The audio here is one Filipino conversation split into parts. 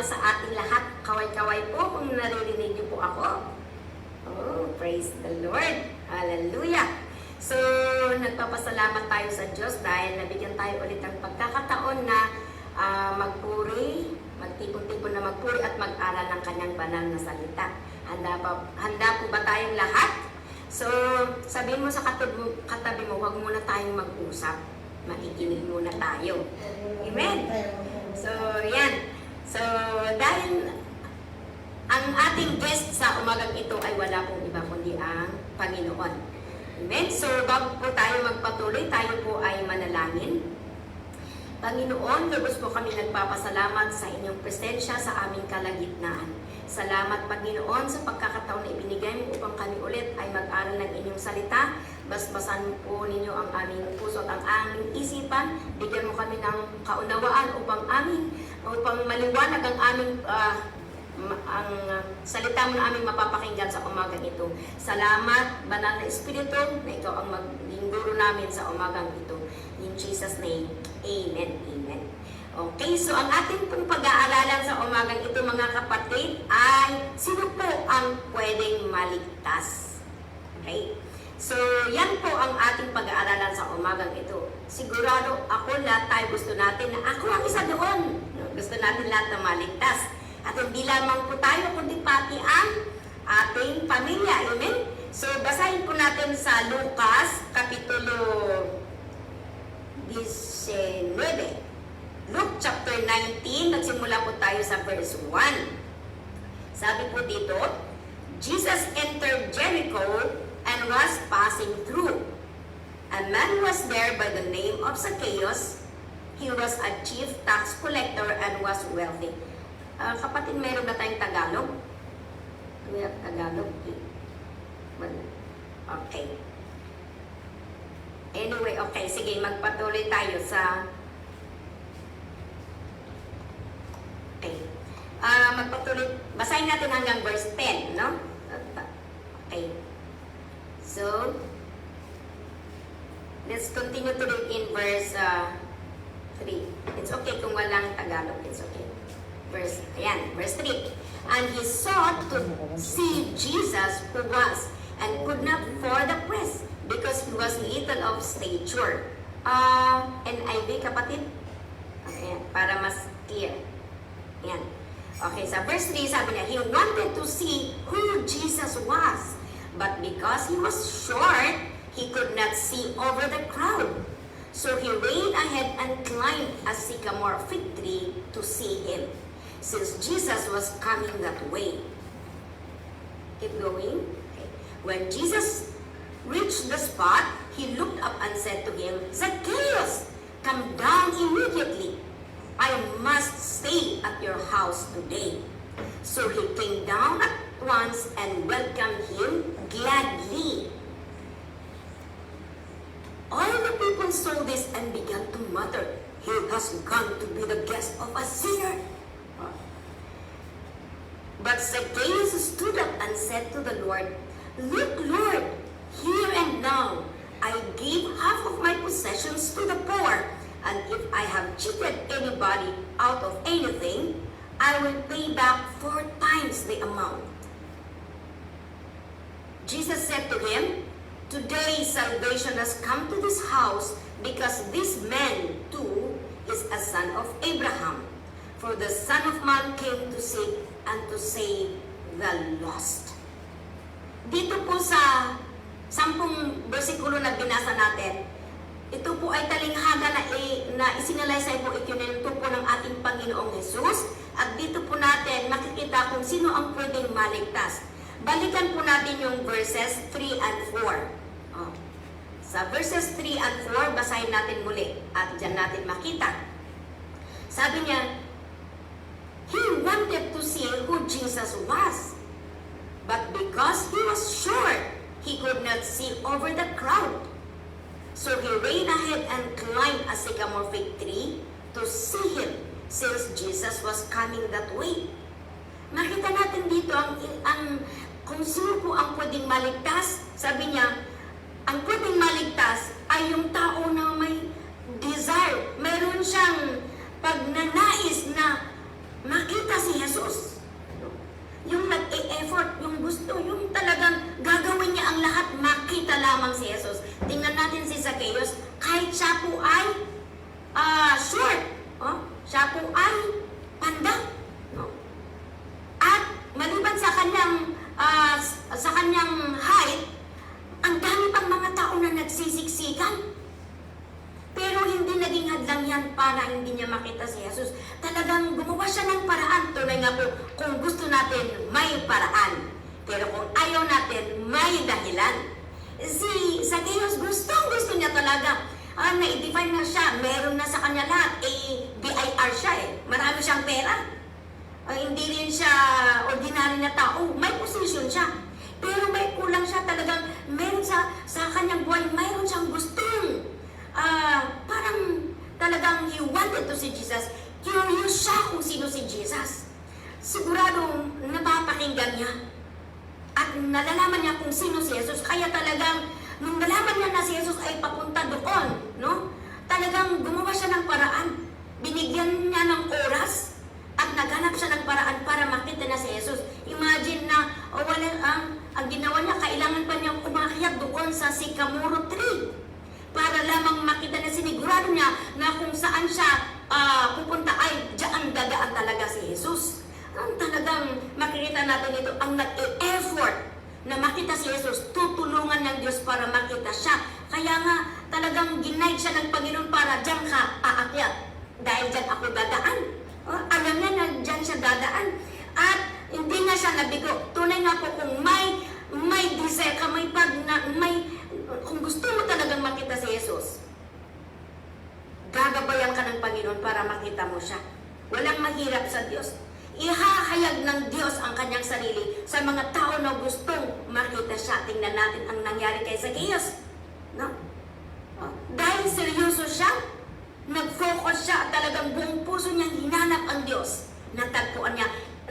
na sa ating lahat. Kaway-kaway po kung naririnig niyo po ako. Oh, praise the Lord. Hallelujah. So, nagpapasalamat tayo sa Diyos dahil nabigyan tayo ulit ng pagkakataon na ah, magpuri, magtipon-tipon na magpuri at mag-aral ng kanyang banal na salita. Handa, ba, handa po ba tayong lahat? So, sabihin mo sa katabi katabi mo, huwag muna tayong mag-usap. Makikinig muna tayo. Amen. So, yan. So, dahil ang ating guest sa umagang ito ay wala pong iba kundi ang Panginoon. Amen? So, bago po tayo magpatuloy, tayo po ay manalangin. Panginoon, lubos po kami nagpapasalamat sa inyong presensya sa aming kalagitnaan. Salamat, Panginoon, sa pagkakataon na ibinigay mo upang kami ulit ay mag-aral ng inyong salita. Basbasan po ninyo ang aming puso at ang aming isipan. Bigyan mo kami ng kaunawaan upang aming, upang maliwanag ang aming ah, ma- ang uh, salita mo na aming mapapakinggan sa umagang ito. Salamat, Banal na Espiritu, na ikaw ang maging guro namin sa umagang ito. In Jesus' name, Amen. Okay, so ang ating pong pag-aaralan sa umagang ito mga kapatid ay sino po ang pwedeng maligtas? Okay? So, yan po ang ating pag-aaralan sa umagang ito. Sigurado ako lahat tayo gusto natin na ako ang isa doon. Gusto natin lahat na maligtas. At hindi lamang po tayo, kundi pati ang ating pamilya. Amen? So, basahin po natin sa Lucas, Kapitulo 19. Luke chapter 19, nagsimula po tayo sa verse 1. Sabi po dito, Jesus entered Jericho and was passing through. A man was there by the name of Zacchaeus. He was a chief tax collector and was wealthy. Ah, kapatid, meron ba tayong Tagalog? We have Tagalog? Okay. Anyway, okay. Sige, magpatuloy tayo sa... Okay. Ah, magpatuloy. Basahin natin hanggang verse 10, no? Okay. So, let's continue to read in verse uh, 3. It's okay kung walang Tagalog. It's okay. Verse, ayan, verse 3. And he sought to see Jesus who was and could not for the press because he was little of stature. Uh, NIV kapatid? Ayan, para mas clear. Ayan. Okay, sa verse 3 sabi niya, he wanted to see who Jesus was. But because he was short, he could not see over the crowd. So he ran ahead and climbed a sycamore fig tree to see him, since Jesus was coming that way. Keep going. Okay. When Jesus reached the spot, he looked up and said to him, Zacchaeus, come down immediately. I must stay at your house today. So he came down at once and welcomed him gladly. All the people saw this and began to mutter, He has gone to be the guest of a sinner. But Zacchaeus stood up and said to the Lord, Look, Lord, here and now I give half of my possessions to the poor, and if I have cheated anybody out of anything, I will pay back four times the amount. Jesus said to him, Today salvation has come to this house because this man too is a son of Abraham. For the Son of Man came to seek and to save the lost. Dito po sa sampung bersikulo na binasa natin, ito po ay talinghaga na, na isinalaysay po ikininto po ng ating Panginoong Jesus. At dito po natin makikita kung sino ang pwedeng maligtas. Balikan po natin yung verses 3 and 4. Oh. Sa verses 3 and 4, basahin natin muli at dyan natin makita. Sabi niya, He wanted to see who Jesus was. But because he was short, he could not see over the crowd. So he ran ahead and climbed a sycamore fig tree to see him since Jesus was coming that way. Makita natin dito ang, ang kung sino po ang pwedeng maligtas. Sabi niya, ang pwedeng maligtas ay yung tao na may desire. Meron siyang pagnanais na makita si lamang si Jesus. Tingnan natin si Zacchaeus, kahit siya po ay ah, short, oh, siya po ay panda. No? At maliban sa kanyang ah, sa kanyang height, ang dami pang mga tao na nagsisiksikan. Pero hindi naging hadlang yan para hindi niya makita si Jesus. Talagang gumawa siya ng paraan. Tunay nga po, kung gusto natin, may paraan. Pero kung ayaw natin, may dahilan. Si Zacchaeus, gustong gusto niya talaga. Ah, na-define na siya. Meron na sa kanya lahat. Eh, BIR siya eh. Marami siyang pera. Ah, hindi rin siya ordinary na tao. May position siya. Pero may kulang siya talagang meron sa, sa kanyang buhay, mayroon siyang gustong ah, parang talagang he wanted to see Jesus. Curious siya kung sino si Jesus. Sigurado napapakinggan niya. At nalalaman niya kung sino si Jesus. Kaya talagang nung nalaman niya na si Jesus ay papunta doon, no? Talagang gumawa siya ng paraan. Binigyan niya ng oras at naghanap siya ng paraan para makita na si Jesus. Imagine na oh, wala, ang, ang ginawa niya, kailangan pa niyang umakyat doon sa Sycamore tree para lamang makita na sinigurado niya na kung saan siya ah, pupunta ay diyan dadaan talaga si Jesus. Ang talagang makikita natin ito, ang nag-e-effort na makita si Jesus, tutulungan ng Diyos para makita siya. Kaya nga, talagang ginaid siya ng Panginoon para diyan ka aakyat. Dahil diyan ako dadaan. Oh, alam niya na diyan siya dadaan. At hindi nga siya nabigo. Tunay nga po kung may may desire ka, may pag na, may kung gusto mo talagang makita si Jesus, gagabayan ka ng Panginoon para makita mo siya. Walang mahirap sa Diyos. Ihahayag ng Diyos ang kanyang sarili sa mga tao na gustong makita siya. Tingnan natin ang nangyari kay Zacchaeus. No? Oh, Dahil seryoso siya, nag-focus siya at talagang buong puso niyang hinanap ang Diyos. Natagpuan niya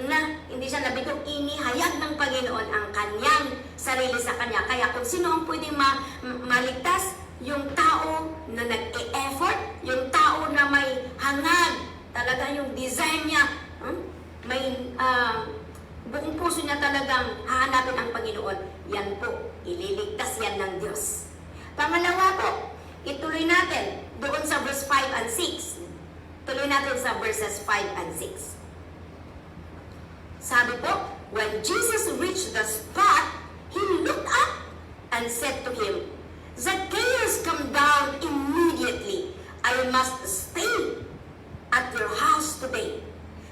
na hindi siya nabigong inihayag ng Panginoon ang kanyang sarili sa kanya. Kaya kung sino ang pwedeng ma- maligtas, yung tao na nag-e-effort, yung tao na may hangad, talaga yung design niya, hmm? May ah, buong puso niya talagang hahanapin ang Panginoon. Yan po, ililigtas yan ng Diyos. Pangalawa po, ituloy natin doon sa verse 5 and 6. Tuloy natin sa verses 5 and 6. Sabi po, when Jesus reached the spot, he looked up and said to him, Zacchaeus, come down immediately. I must stay at your house today.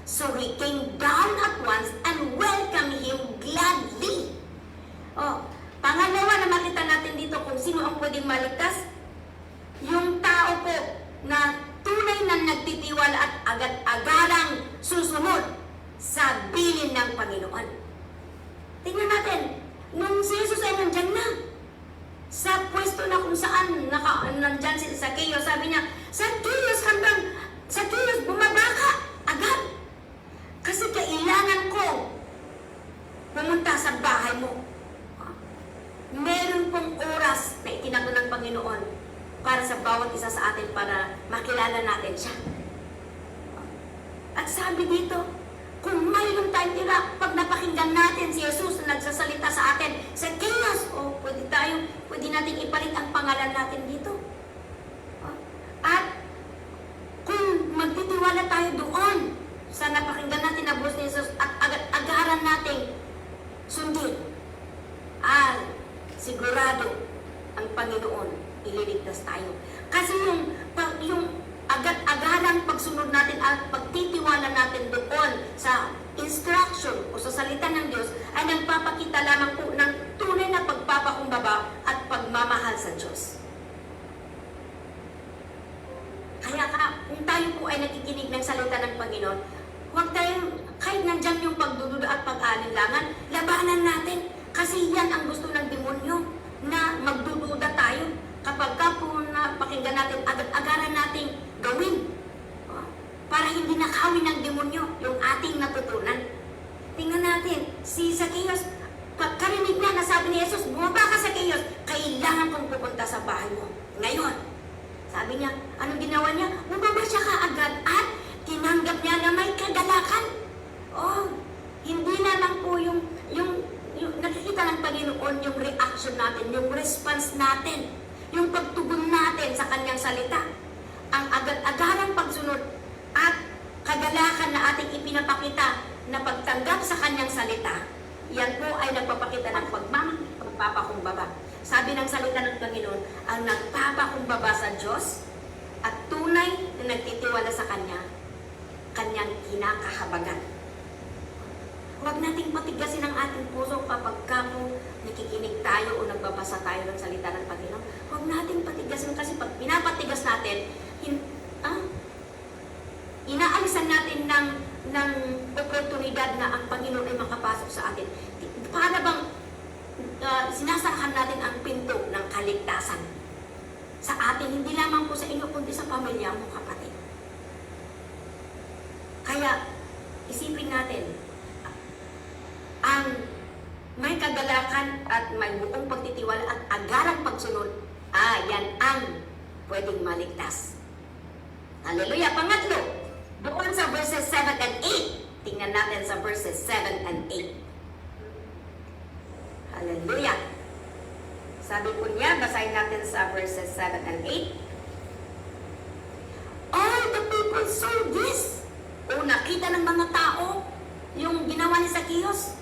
So he came down at once and welcomed him gladly. Oh, pangalawa na makita natin dito kung sino ang pwedeng maligtas, yung tao po na tunay na nagtitiwala at agad-agarang susunod sa bilin ng Panginoon. Tingnan natin, nung si Jesus ay nandyan na, sa pwesto na kung saan naka, nandyan si Zacchaeus, sabi niya, Zacchaeus, hanggang, Zacchaeus, bumaba ka, kailangan ko pumunta sa bahay mo. Meron pong oras na itinago ng Panginoon para sa bawat isa sa atin para makilala natin siya. At sabi dito, kung mayroon tayong tira, pag napakinggan natin si Jesus na nagsasalita sa atin, sa chaos, o oh, pwede tayo, pwede natin ipalit ang pangalan natin dito. Oh. At kung magtitiwala tayo doon sa napakinggan natin na voice ni Jesus at agad-agaran nating sundin, ah, sigurado ang Panginoon ililigtas tayo. Kasi yung, pag, yung agad-agalang pagsunod natin at pagtitiwala natin doon sa instruction o sa salita ng Diyos ay nagpapakita lamang po ng tunay na pagpapakumbaba at pagmamahal sa Diyos. Kaya ka, kung tayo po ay nakikinig ng salita ng Panginoon, huwag tayong, kahit nandyan yung pagdududa at pag-alinlangan, labanan natin. Kasi yan ang gusto ng demonyo, na magdududa tayo. Kapag ka po na pakinggan natin, agad-agaran nating gawin. Oh, Para hindi nakawin ng demonyo yung ating natutunan. Tingnan natin, si Zacchaeus, pagkarinig niya na sabi ni Jesus, bumaba ka sa Zacchaeus, kailangan kong pupunta sa bahay mo. Ngayon, sabi niya, anong ginawa niya? Bumaba siya kaagad at tinanggap niya na may kagalakan. Oh, hindi na lang po yung, yung, yung nakikita ng Panginoon yung reaction action natin, yung response natin, yung pagtugon natin sa kanyang salita, ang agad-agarang pagsunod at kagalakan na ating ipinapakita na pagtanggap sa kanyang salita, yan po ay nagpapakita ng pagmam, pagpapakumbaba. Sabi ng salita ng Panginoon, ang nagpapakumbaba sa Diyos at tunay na nagtitiwala sa Kanya, Kanyang kinakahabagan. Huwag nating patigasin ang ating puso kapag kamo nakikinig tayo o nagbabasa tayo ng salita ng Panginoon. Huwag nating patigasin kasi pag pinapatigas natin, hin, ah, inaalisan natin ng, ng oportunidad na ang Panginoon ay makapasok sa atin. Para bang uh, sinasarahan natin ang pinto ng kaligtasan sa atin, hindi lamang po sa inyo, kundi sa pamilya mo, kapatid. Kaya, isipin natin, ang may kagalakan at may buong pagtitiwala at agarang pagsunod, ah, yan ang pwedeng maligtas. Hallelujah. Pangatlo, doon sa verses 7 and 8. Tingnan natin sa verses 7 and 8. Hallelujah. Sabi po niya, basahin natin sa verses 7 and 8. All the people saw this. O nakita ng mga tao yung ginawa ni Zacchaeus.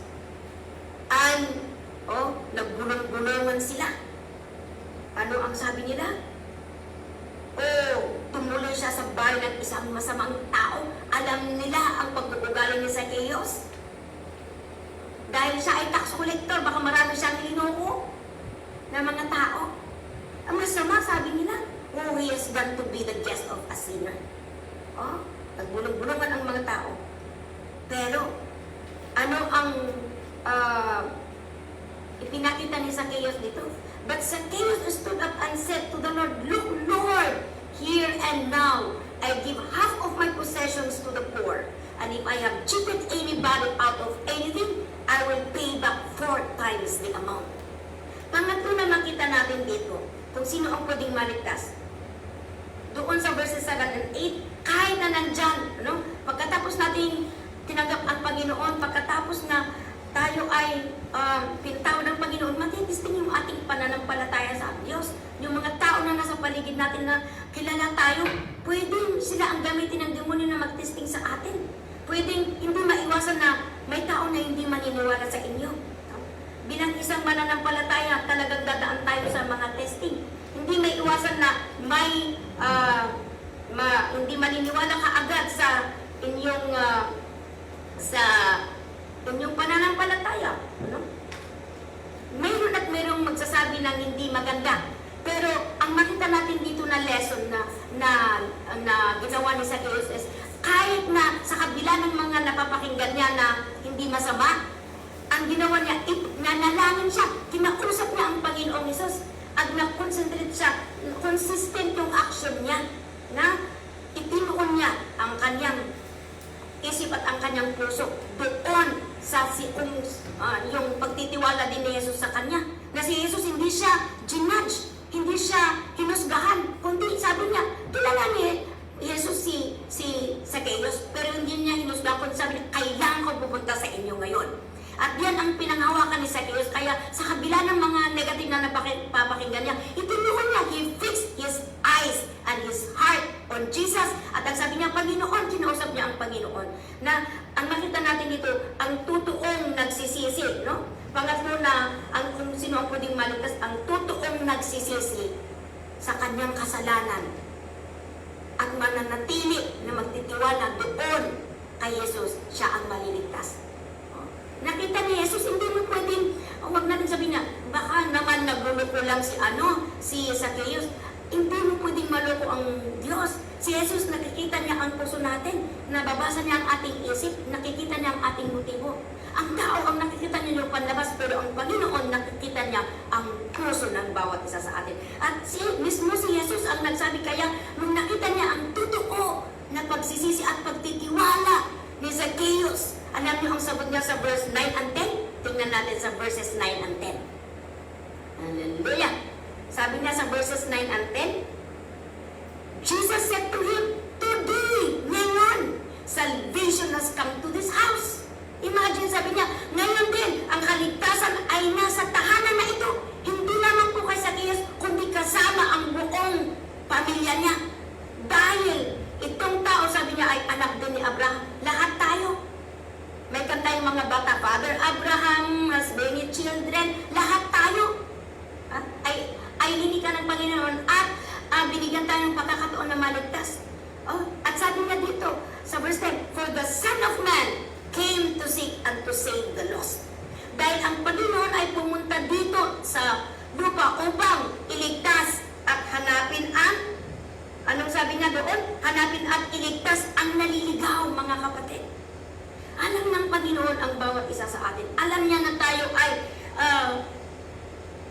And, oh, naggulong-gulungan sila. Ano ang sabi nila? Oh, tumuloy siya sa bahay ng isang masamang tao. Alam nila ang pagbubugaling ni Zacchaeus. Dahil siya ay tax collector, baka marami siyang linuko ng mga tao. Ang masama, sabi nila, oh, he is going to be the guest of a sinner. Oh, nagbulong-bulungan ang mga tao. Pero, ano ang uh, ipinakita ni Zacchaeus dito? But Zacchaeus stood up and said to the Lord, Look, Lord, here and now, I give half of my possessions to the poor. And if I have cheated anybody out of anything, I will pay back four times the amount. Pangatlo na makita natin dito, kung sino ang pwedeng maligtas. Doon sa verses 7 and 8, kahit na nandyan, ano, pagkatapos natin tinanggap ang Panginoon, pagkatapos na tayo ay um, pintaw ng Panginoon, matitisting yung ating pananampalataya sa Diyos. Yung mga tao na nasa paligid natin na kilala tayo, pwedeng sila ang gamitin ng demonyo na magtesting sa atin. Pwedeng hindi maiwasan na may tao na hindi maniniwala sa inyo. Bilang isang mananampalataya, talagang dadaan tayo sa mga testing. Hindi may iwasan na may ah, ma, hindi maniniwala ka agad sa inyong ah, sa inyong pananampalataya. Ano? Mayroon at mayroong magsasabi ng hindi maganda. Pero ang makita natin dito na lesson na na, na ginawa ni Zacchaeus is kahit na sa kabila ng mga napapakinggan niya na hindi masama, ang ginawa niya, nanalangin siya, kinausap niya ang Panginoong Isos at nag-concentrate siya, consistent yung action niya na itinuon niya ang kanyang isip at ang kanyang puso doon sa si kung ah, yung pagtitiwala din ni Jesus sa kanya. Na si Jesus hindi siya ginudge, hindi siya hinusgahan, kundi sabi niya, kilala ni Jesus si si Zacchaeus, pero hindi niya hinusgahan, sabi niya, kailangan ko pupunta sa inyo ngayon. At yan ang pinanghawakan ni Zacchaeus, kaya sa kabila ng mga negative na napapakinggan niya, itinuon niya, he fixed his eyes and his heart on Jesus. At ang sabi niya, Panginoon, kinausap niya ang Panginoon. Na ang makita natin dito, ang totoong nagsisisi, no? Pangatlo na, ang kung sino ang pwedeng maligtas, ang totoong nagsisisi sa kanyang kasalanan at mananatili na magtitiwala doon kay Jesus, siya ang maliligtas. Nakita ni Jesus, hindi mo pwedeng, oh, wag natin sabihin na, baka naman nagluloko lang si ano, si Zacchaeus. Hindi mo pwedeng maloko ang Diyos. Si Jesus, nakikita niya ang puso natin, nababasa niya ang ating isip, nakikita niya ang ating motibo. Ang tao ang nakikita niya yung panlabas, pero ang Panginoon nakikita niya ang puso ng bawat isa sa atin. At si, mismo si Jesus ang nagsabi kaya, nung nakita niya ang totoo na pagsisisi at pagtitiwala ni Zacchaeus, alam niyo ang sagot niya sa verse 9 and 10? Tingnan natin sa verses 9 and 10. Hallelujah! Sabi niya sa verses 9 and 10, Jesus said to him, Today, ngayon, salvation has come to this house. Imagine, sabi niya, ngayon din, ang kaligtasan ay nasa tahanan na ito. Hindi lamang po kay Zacchaeus, kundi kasama ang buong pamilya niya. Dahil Dahil ang Panginoon ay pumunta dito sa lupa upang iligtas at hanapin ang Anong sabi niya doon? Hanapin at iligtas ang naliligaw, mga kapatid. Alam ng Panginoon ang bawat isa sa atin. Alam niya na tayo ay ah,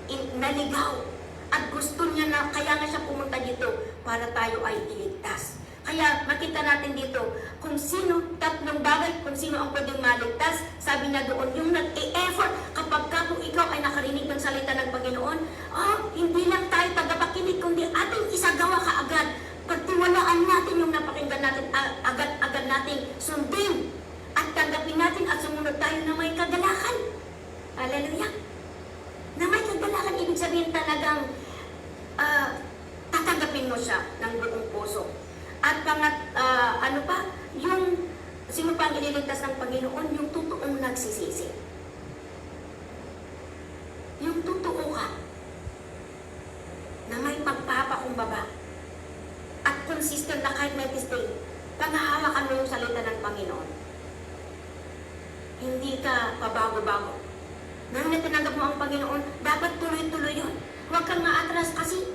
in- naligaw. At gusto niya na, kaya nga siya pumunta dito para tayo ay iligtas. Kaya makita natin dito kung sino, tatlong bagay, kung sino ang pwedeng maligtas. Sabi niya doon, yung nag-e-effort kapag ka kung ikaw ay nakarinig ng salita ng Panginoon, oh, hindi lang tayo tagapakinig, kundi ating isagawa kaagad. Pagtiwalaan natin yung napakinggan natin, a- agad-agad nating sundin. At tanggapin natin at sumunod tayo na may kagalakan. Hallelujah na may kagalakan, ibig sabihin talagang ah, tatanggapin mo siya ng buong puso. At pangat, ah, ano pa, yung sino pa ang ililigtas ng Panginoon, yung totoong nagsisisi. Yung totoo ka, na may pagpapakumbaba, at consistent na kahit may mistake, panghahawakan mo yung salita ng Panginoon. Hindi ka pabago-bago. Nang natinanggap mo ang Panginoon, dapat tuloy-tuloy yun. Huwag kang maatras kasi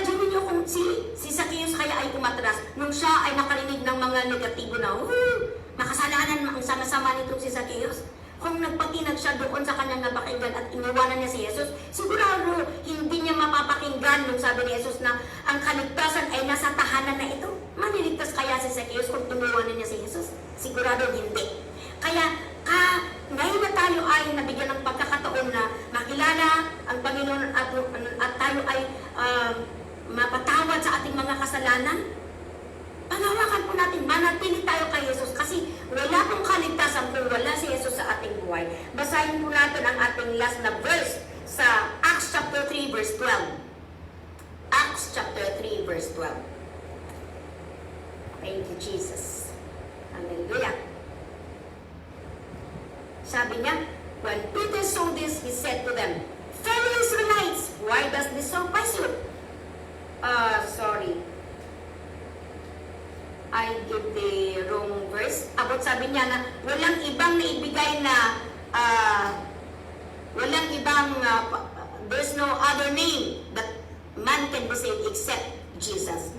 imagine niyo kung si, si Zacchaeus kaya ay umatras nung siya ay nakarinig ng mga negatibo na, Woo! Makasalanan ang sama-sama nitong si Zacchaeus. Kung nagpatinag siya doon sa kanyang napakinggan at iniwanan niya si Jesus, sigurado hindi niya mapapakinggan nung sabi ni Jesus na ang kaligtasan ay nasa tahanan na ito. Maniligtas kaya si Zacchaeus kung iniwanan niya si Jesus? Sigurado hindi. Kaya ka, ngayon na tayo ay nabigyan ng pagkakataon na makilala ang Panginoon at, at tayo ay ah, mapatawad sa ating mga kasalanan, panawakan po natin, manatili tayo kay Jesus kasi wala pong kaligtasan kung wala si Jesus sa ating buhay. Basahin po natin ang ating last na verse sa Acts chapter 3 verse 12. Acts chapter 3 verse 12. Thank you, Jesus. Hallelujah. Sabi niya, when Peter saw this, he said to them, Fellow Israelites, why does this surprise you? Uh, sorry. I give the wrong verse. About sabi niya na walang ibang naibigay na ah, walang ibang ah, pa- there's no other name that man can be saved except Jesus.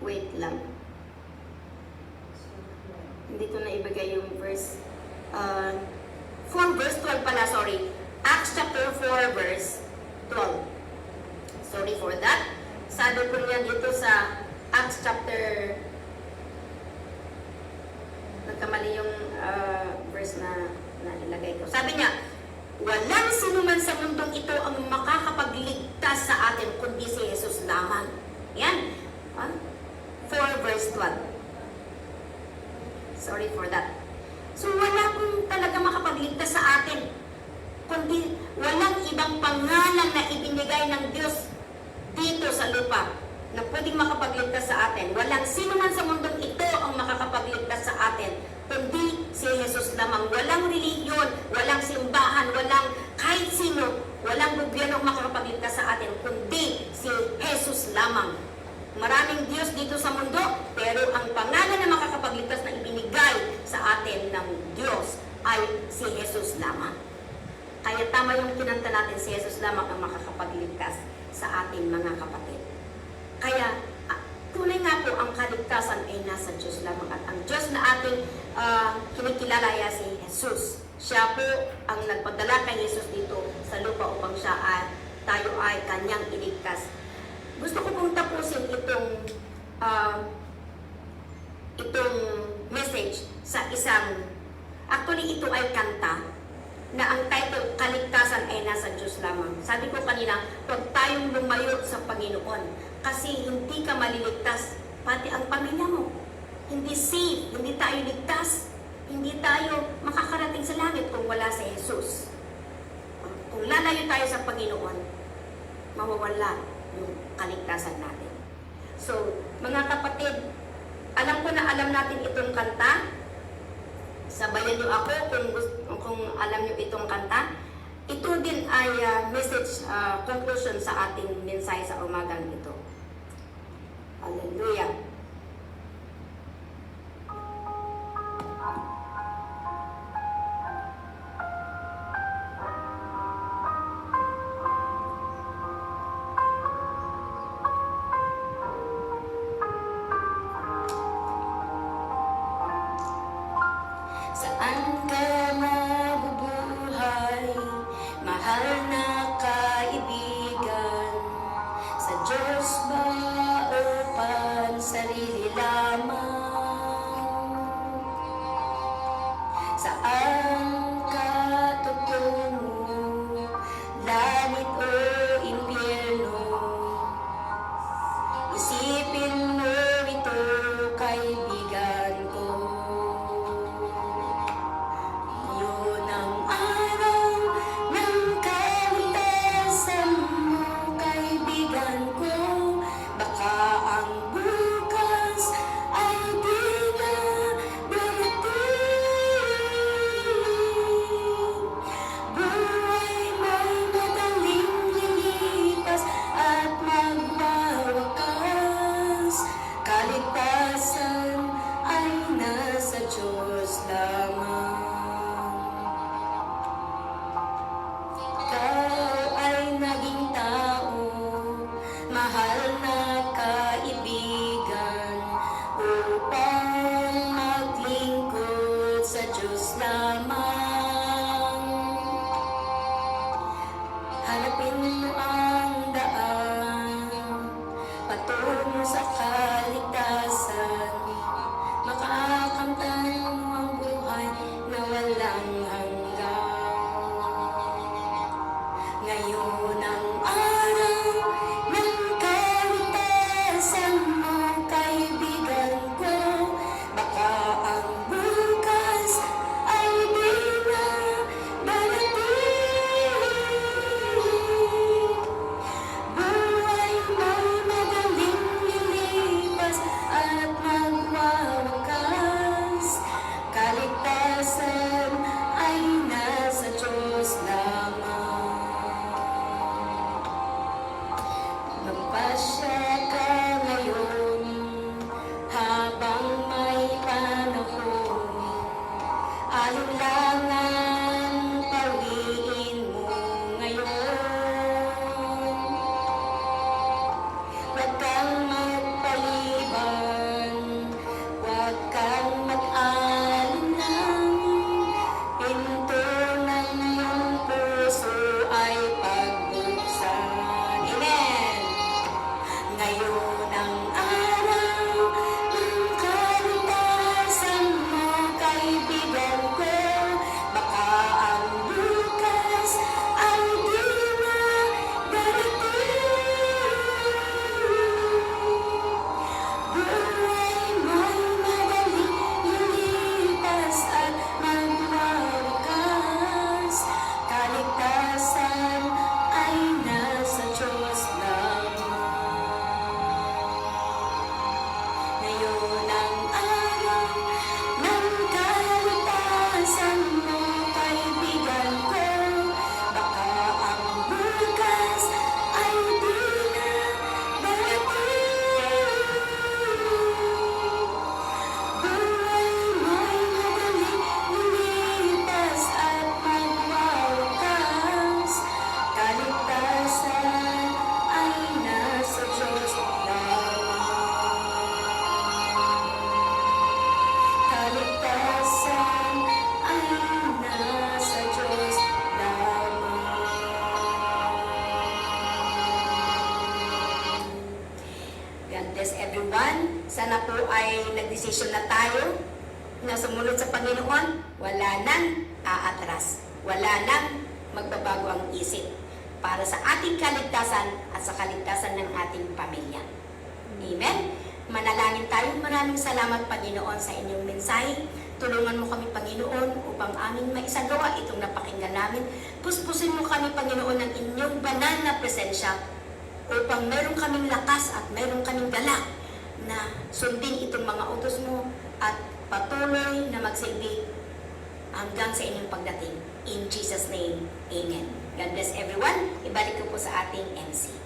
Wait lang. Hindi ko na ibigay yung verse. Uh, 4 verse 12 pala, sorry. Acts chapter 4 verse 12. Sorry for that. Sabi ko niya dito sa Acts chapter nagkamali yung uh, verse na, na ilagay ko. Sabi niya, walang sino man sa mundong ito ang makakapagligtas sa atin kundi si Jesus lamang. Yan. Ah, 4 verse 12. Sorry for that. So wala pong talaga makapagligtas sa atin. Kundi ibang pangalan na ibinigay ng Diyos dito sa lupa na pwedeng makapagligtas sa atin. Walang sino man sa mundong ito ang makakapagligtas sa atin, kundi si Jesus lamang. Walang reliyon, walang simbahan, walang kahit sino, walang gobyerno ang makakapagligtas sa atin, kundi si Jesus lamang. Maraming Diyos dito sa mundo, pero ang pangalan na makakapagligtas na ibinigay sa atin ng Diyos ay si Jesus lamang. Kaya tama yung kinanta natin, si Jesus lamang ang makakapagligtas sa ating mga kapatid. Kaya, ah, tunay nga po, ang kaligtasan ay nasa Diyos lamang. At ang Diyos na ating ah, kinikilala ay si Jesus. Siya po ang nagpadala kay Jesus dito sa lupa upang siya ay, tayo ay kanyang iligtas. Gusto ko pong tapusin itong ah, itong message sa isang actually ito ay kanta na ang title Kaligtasan ay nasa Diyos lamang. Sabi ko kanina, huwag tayong lumayo sa Panginoon kasi hindi ka maliligtas, pati ang pamilya mo. Hindi safe, hindi tayo ligtas, hindi tayo makakarating sa langit kung wala si Jesus. Kung lalayo tayo sa Panginoon, mawawala yung kaligtasan natin. So, mga kapatid, alam ko na alam natin itong kanta. Sabayan niyo ako kung, kung alam niyo itong kanta. Ito din ay ah, message ah, conclusion sa ating mensahe sa umagang ito. Hallelujah. Allah. Everyone. Sana po ay nagdesisyon na tayo na sumunod sa Panginoon. Wala nang aatras. Wala nang magbabago ang isip para sa ating kaligtasan at sa kaligtasan ng ating pamilya. Amen? Manalangin tayo. Maraming salamat, Panginoon, sa inyong mensahe. Tulungan mo kami, Panginoon, upang aming maisagawa itong napakinggan namin. Puspusin mo kami, Panginoon, ng inyong banal na presensya upang meron kaming lakas at meron kaming galak na sundin itong mga utos mo at patuloy na magsilbi hanggang sa inyong pagdating. In Jesus' name, Amen. God bless everyone. Ibalik ko po sa ating MC.